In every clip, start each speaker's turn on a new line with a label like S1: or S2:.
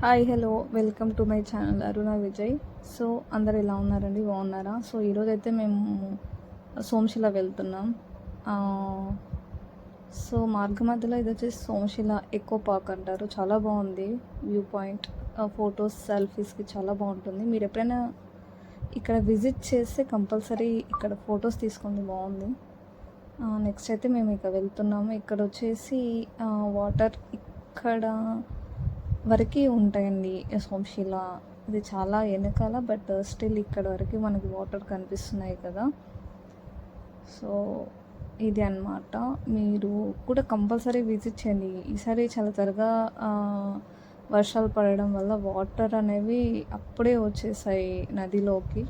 S1: Hi hello. Welcome to my channel Aruna Vijay. So అందరు ఎలా ఉన్నారండి? బాగున్నారా? సో ఈరోజు అయితే మేము సోమశిల వెళ్తున్నాం. సో మార్గ మధ్యలో ఇది వచ్చేసి సోమశిల ఎకో పార్క్ అంటారు. చాలా బాగుంది వ్యూ పాయింట్. ఫొటోస్ సెల్ఫీస్కి చాలా బాగుంటుంది. మీరు ఎప్పుడైనా ఇక్కడ విజిట్ చేస్తే కంపల్సరీ ఇక్కడ ఫొటోస్ తీసుకోండి. బాగుంది. నెక్స్ట్ అయితే మేము ఇక వెళ్తున్నాము. ఇక్కడ వచ్చేసి వాటర్ ఇక్కడ వరకు ఉంటాయండి సోమశిల. ఇది చాలా వెనకాల బట్ స్టిల్ ఇక్కడ వరకు మనకి వాటర్ కనిపిస్తున్నాయి కదా. సో ఇది అన్నమాట. మీరు కూడా కంపల్సరీ విజిట్ చేయండి. ఈసారి చాలా త్వరగా వర్షాలు పడడం వల్ల వాటర్ అనేవి అప్పుడే వచ్చేసాయి నదిలోకి.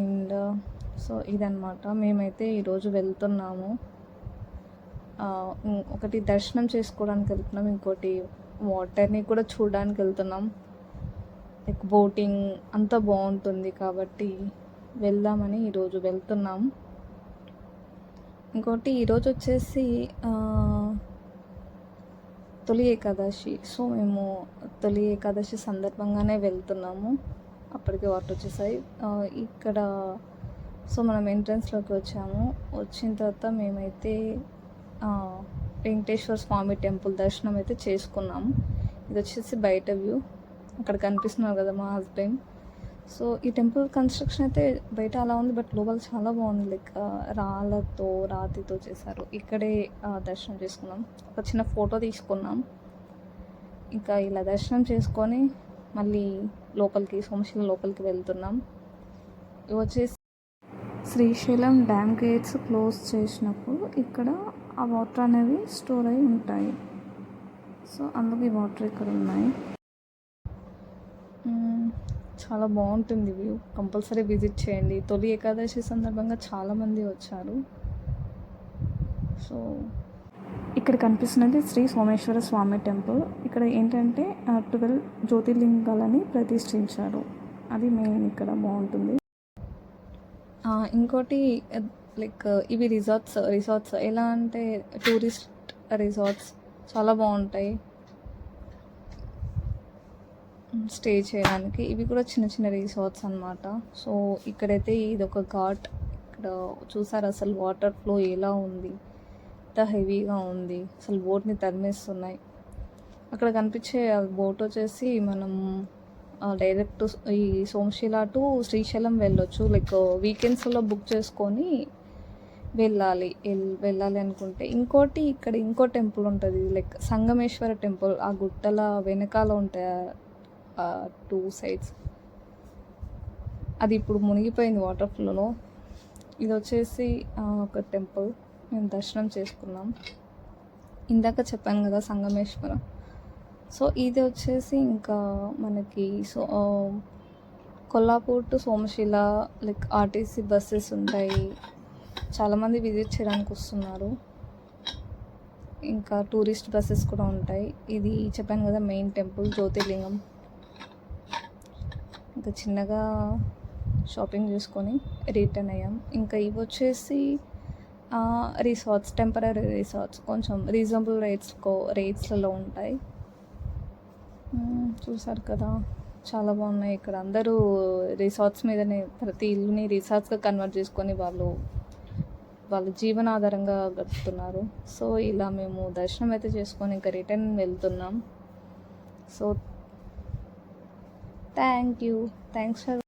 S1: అండ్ సో ఇదనమాట మేమైతే ఈరోజు వెళ్తున్నాము. ఒకటి దర్శనం చేసుకోవడానికి వెళ్తున్నాం ఇంకోటి వాటర్ని కూడా చూడడానికి వెళ్తున్నాం లైక్ బోటింగ్ అంతా బాగుంటుంది కాబట్టి వెళ్దామని ఈరోజు వెళ్తున్నాం. ఇంకోటి ఈరోజు వచ్చేసి తొలి ఏకాదశి. సో మేము తొలి ఏకాదశి సందర్భంగానే వెళ్తున్నాము. అప్పటికి వాటర్ వచ్చేసాయి. ఇక్కడ సో మనం ఎంట్రన్స్లోకి వచ్చాము. వచ్చిన తర్వాత మేమైతే వెంకటేశ్వర స్వామి టెంపుల్ దర్శనం అయితే చేసుకున్నాము. ఇది వచ్చేసి బయట వ్యూ. అక్కడ కనిపిస్తున్నారు కదా మా హస్బెండ్. సో ఈ టెంపుల్ కన్స్ట్రక్షన్ అయితే బయట అలా ఉంది బట్ లోపల చాలా బాగుంది. లైక్ రాళ్ళతో రాతితో చేశారు. ఇక్కడే దర్శనం చేసుకున్నాం. ఒక చిన్న ఫోటో తీసుకున్నాం. ఇంకా ఇలా దర్శనం చేసుకొని మళ్ళీ లోపలికి సోమశిల లోపలికి వెళ్తున్నాం. ఇవి వచ్చేసి శ్రీశైలం డ్యామ్ గేట్స్ క్లోజ్ చేసినప్పుడు ఇక్కడ ఆ వాటర్ అనేవి స్టోర్ అయి ఉంటాయి. సో అందుకు ఈ వాటర్ ఇక్కడ ఉన్నాయి. చాలా బాగుంటుంది వ్యూ. కంపల్సరీ విజిట్ చేయండి. తొలి ఏకాదశి సందర్భంగా చాలామంది వచ్చారు. సో ఇక్కడ కనిపిస్తున్నది శ్రీ సోమేశ్వర స్వామి టెంపుల్. ఇక్కడ ఏంటంటే ట్వెల్వ్ జ్యోతిర్లింగాలని ప్రతిష్ఠించారు. అది మెయిన్ ఇక్కడ బాగుంటుంది. ఇంకోటి లైక్ ఇవి రిసార్ట్స్ రిసార్ట్స్ ఎలా అంటే టూరిస్ట్ రిసార్ట్స్ చాలా బాగుంటాయి. స్టే చేయడానికి. ఇవి కూడా చిన్న చిన్న రిసార్ట్స్ అన్నమాట. సో ఇక్కడైతే ఇది ఒక ఘాట్. ఇక్కడ చూసారు అసలు వాటర్ ఫ్లో ఎలా ఉంది? ఎంత హెవీగా ఉంది. అసలు బోట్ని తరిమేస్తున్నాయి. అక్కడ కనిపించే బోట్ వచ్చేసి మనం డైరెక్ట్ ఈ సోమశిల టు శ్రీశైలం వెళ్ళొచ్చు. లైక్ వీకెండ్స్లో బుక్ చేసుకొని వెళ్ళాలి. వెళ్ళాలి అనుకుంటే. ఇంకోటి ఇక్కడ ఇంకో టెంపుల్ ఉంటుంది. లైక్ సంగమేశ్వర టెంపుల్ ఆ గుట్టల వెనకాల ఉంటాయి టూ సైడ్స్ అది ఇప్పుడు మునిగిపోయింది వాటర్ ఫ్లోలో ఇది వచ్చేసి ఒక టెంపుల్ మేము దర్శనం చేసుకున్నాం. ఇందాక చెప్పాను కదా సంగమేశ్వరం. సో ఇది వచ్చేసి ఇంకా మనకి so Kollapur to Somasila like RTC buses ఉంటాయి. చాలామంది విజిట్ చేయడానికి వస్తున్నారు. ఇంకా టూరిస్ట్ బస్సెస్ కూడా ఉంటాయి. ఇది చెప్పాను కదా మెయిన్ టెంపుల్ జ్యోతిర్లింగం. ఇంకా చిన్నగా షాపింగ్ చేసుకొని రిటర్న్ అయ్యాం. ఇంకా ఇవి వచ్చేసి రిసార్ట్స్ టెంపరీ రిసార్ట్స్. కొంచెం రీజనబుల్ రేట్స్కో రేట్స్లలో ఉంటాయి. చూసారు కదా. చాలా బాగున్నాయి ఇక్కడ. అందరూ రిసార్ట్స్ మీదనే ప్రతి ఇల్లుని రిసార్ట్స్గా కన్వర్ట్ చేసుకొని వాళ్ళు వాళ్ళ జీవనాధారంగా గడుపుతున్నారు. సో ఇలా మేము దర్శనం అయితే చేసుకొని ఇంకా రిటర్న్ వెళ్తున్నాం. So thank you thanks for